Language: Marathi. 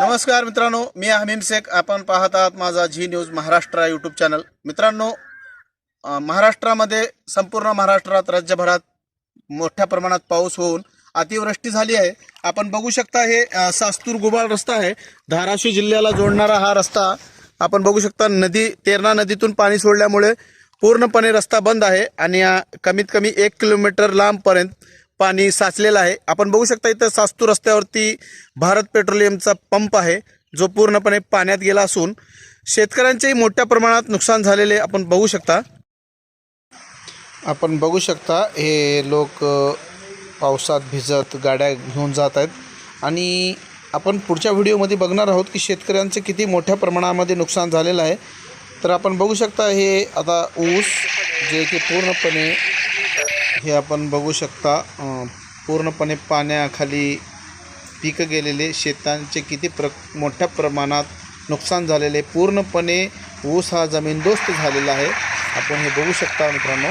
नमस्कार मित्रांनो मी हमीम शेख. आपण पाहत आहात माझा Zee News Maharashtra YouTube channel मित्रांनो महाराष्ट्रामध्ये संपूर्ण महाराष्ट्रात राज्यभरात मोठ्या प्रमाणात पाऊस होऊन अतिवृष्टी झाली आहे. आपण बघू शकता हे सास्तूर गुबाळ रस्ता आहे. धाराशिव जिल्ह्याला जोडणारा हा रस्ता आपण बघू शकता नदी तेरणा नदीतून पाणी सोडल्यामुळे पूर्णपणे रस्ता बंद आहे आणि कमीत कमी एक किलोमीटर लांबपर्यंत पाणी साचलेलं आहे. आपण बघू शकता इथं सास्तू रस्त्यावरती भारत पेट्रोलियमचा पंप आहे जो पूर्णपणे पाण्यात गेला असून शेतकऱ्यांचेही मोठ्या प्रमाणात नुकसान झालेले आपण बघू शकता. आपण बघू शकता हे लोक पावसात भिजत गाड्या घेऊन जात आहेत. आणि आपण पुढच्या व्हिडिओमध्ये बघणार आहोत की शेतकऱ्यांचं किती मोठ्या प्रमाणामध्ये नुकसान झालेलं आहे. तर आपण बघू शकता हे आता ऊस जे की पूर्णपणे हे आपण बघू शकता पूर्णपणे पाण्याखाली पिकं गेलेले शेतांचे किती प्र मोठ्या प्रमाणात नुकसान झालेले पूर्णपणे ऊस हा जमीनदोस्त झालेला आहे. आपण हे बघू शकता मित्रांनो.